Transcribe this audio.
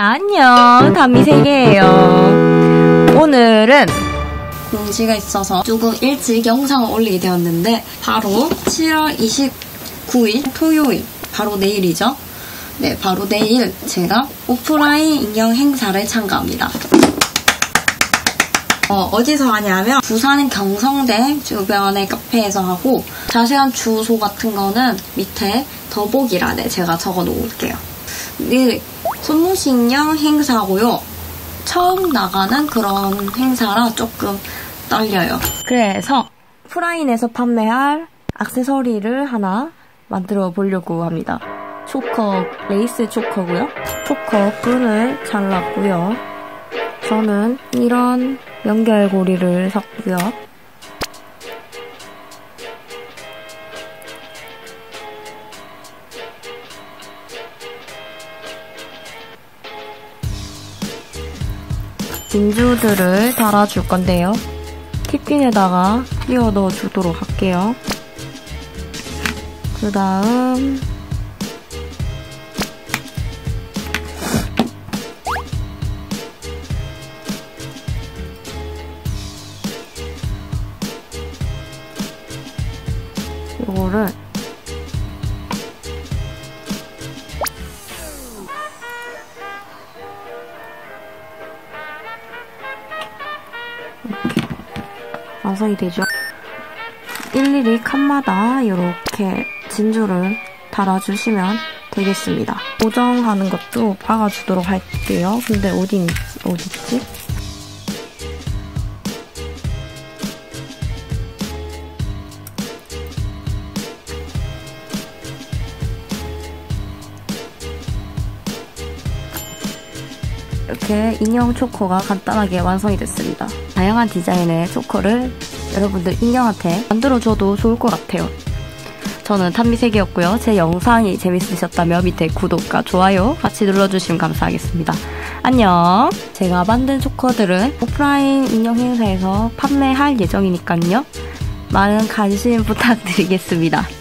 안녕, 담미세계예요. 오늘은 공지가 있어서 조금 일찍 영상을 올리게 되었는데 바로 7월 29일 토요일 바로 내일이죠. 네, 바로 내일 제가 오프라인 인형 행사를 참가합니다. 어, 디서 하냐면 부산 경성대 주변의 카페에서 하고 자세한 주소 같은 거는 밑에 더보기란에 제가 적어 놓을게요. 네, 손무시 인형 행사고요. 처음 나가는 그런 행사라 조금 떨려요. 그래서 프라인에서 판매할 악세서리를 하나 만들어 보려고 합니다. 초커, 레이스 초커고요. 초커 끈을 잘랐고요. 저는 이런 연결고리를 샀고요. 진주들을 달아줄 건데요. 티핀에다가 끼워 넣어 주도록 할게요. 그 다음 이거를 완성이 되죠. 일일이 칸마다 이렇게 진주를 달아주시면 되겠습니다. 고정하는 것도 박아주도록 할게요. 근데 어디, 어딨지? 이렇게 인형 초코가 간단하게 완성이 됐습니다. 다양한 디자인의 초코를 여러분들 인형한테 만들어줘도 좋을 것 같아요. 저는 탐미색이었고요. 제 영상이 재밌으셨다면 밑에 구독과 좋아요 같이 눌러주시면 감사하겠습니다. 안녕! 제가 만든 초코들은 오프라인 인형 행사에서 판매할 예정이니까요. 많은 관심 부탁드리겠습니다.